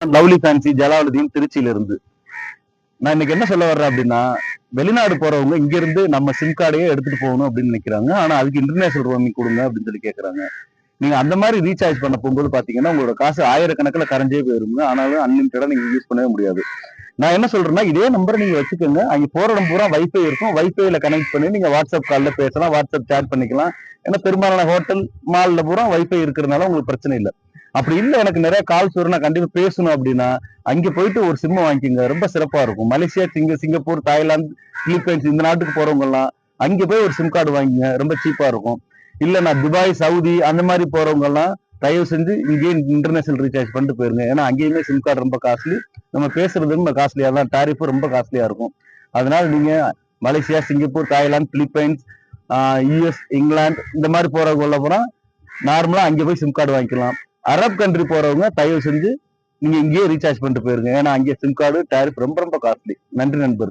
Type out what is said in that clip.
Lovely fancy Jalaluddin திருச்சியில இருந்து நான் இன்னைக்கு என்ன சொல்ல வர்றேன் அப்படின்னா வெளிநாடு போறவங்க இங்க இருந்து நம்ம சிம் கார்டையே எடுத்துட்டு போகணும் அப்படின்னு நினைக்கிறாங்க. ஆனா அதுக்கு இன்டர்நேஷனல் ரோமிங் கொடுங்க அப்படின்னு சொல்லி கேக்குறாங்க. நீங்க அந்த மாதிரி ரீசார்ஜ் பண்ண போகும்போது பாத்தீங்கன்னா உங்களோட காசு ஆயிரக்கணக்கில் கரைஞ்சே போயிருங்க. ஆனாலும் அன்லிமிட்டடா நீங்க யூஸ் பண்ணவே முடியாது. நான் என்ன சொல்றேன்னா இதே நம்பரை நீங்க வச்சுக்கோங்க. அங்க போற இடம் பூரா வைஃபை இருக்கும். வைஃபைல கனெக்ட் பண்ணி நீங்க வாட்ஸ்அப் கால்ல பேசலாம். வாட்ஸ்அப் சேட் பண்ணிக்கலாம். ஏன்னா பெரும்பாலான ஹோட்டல் மால்ல பூரா வைஃபை இருக்கிறதுனால உங்களுக்கு பிரச்சனை இல்லை. அப்படி இல்ல எனக்கு நிறைய கால்ஸ் வரும் நான் கண்டிப்பா பேசணும் அப்படின்னா அங்க போயிட்டு ஒரு சிம்மை வாங்கிக்கோங்க. ரொம்ப சிறப்பா இருக்கும். மலேசியா சிங்க சிங்கப்பூர் தாய்லாந்து பிலிப்பைன்ஸ் இந்த நாட்டுக்கு போறவங்க எல்லாம் அங்க போய் ஒரு சிம் கார்டு வாங்கிங்க. ரொம்ப சீப்பா இருக்கும். இல்ல நான் துபாய் சவுதி அந்த மாதிரி போறவங்க எல்லாம் தயவு செஞ்சு இங்கேயே இன்டர்நேஷனல் ரீசார்ஜ் பண்ணிட்டு போயிருங்க. ஏன்னா அங்கேயுமே சிம் கார்டு ரொம்ப காஸ்ட்லி நம்ம பேசுறது ரொம்ப காஸ்ட்லியா தான் டாரிஃபும் ரொம்ப காஸ்ட்லியா இருக்கும். அதனால நீங்க Malaysia Singapore Thailand Philippines US England இந்த மாதிரி போறவங்க உள்ள போனா நார்மலா அங்கே போய் சிம் கார்டு வாங்கிக்கலாம். அரப் கண்ட்ரி போறவங்க தயவு செஞ்சு நீங்க இங்கேயே ரீசார்ஜ் பண்ணிட்டு போயிருங்க. ஏன்னா அங்கே சிம் கார்டு டேரிஃப் ரொம்ப ரொம்ப காஸ்ட்லி நன்றி நண்பர்